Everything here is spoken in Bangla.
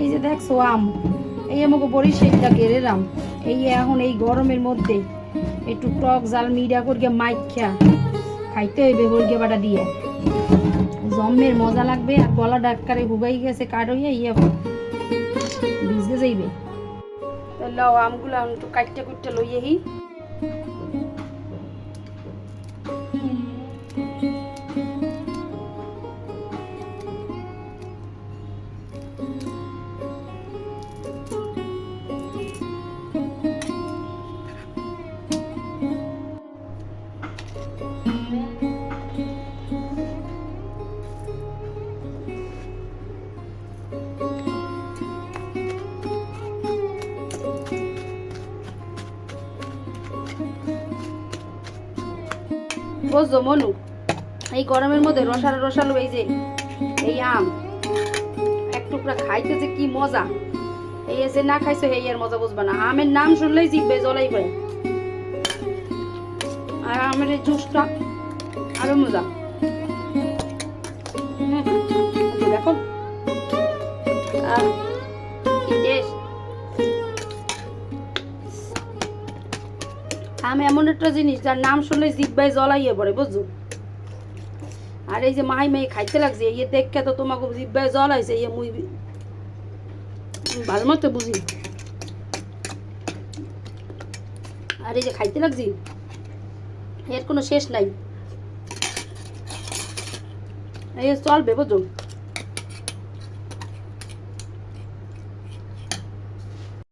এই যে দেখছ আম। এই আমাকে বরিশালটা গেরে রাম এই এখন এই গরমের মধ্যে একটু টক জাল মিডা করিয়া মাইখা খাইতে হইবে হরিয়া বাটা দিয়ে। জম্মের মজা লাগবে আর গলা ডাক্তারে হুগাই গেছে কাঠ হইয়া ইয়ে ভিজে যাইবে। তাহলে আমগুলো আমি একটু কাটতে কুটতে লইয়েহি বুঝছ মনু? এই গরমের মধ্যে রসালো রসালো এই যে, এই আম, এক টুকরা খাইতে যে কি মজা। এই এসে না খাইছো, এই আর মজা বুঝবা না। আমের নাম শুনলেই জিভে জলাই পড়ে। আর আমের এই জুসটা আরও মজা। আম এমন একটা জিনিস, যার নাম শুনলে জিব্বাই জ্বলাইয়ে পড়ে, বুঝছ? আর এই যে মাই মাই খাইতে লাগছে ইয়ে দেখে তো তোমাকে জিব্বাই জ্বলাইছে ইয়ে মুই ভালো মতো বুঝি। আর এই যে খাইতে লাগছি, এর কোনো শেষ নাই। এই চলবে, বুঝছ?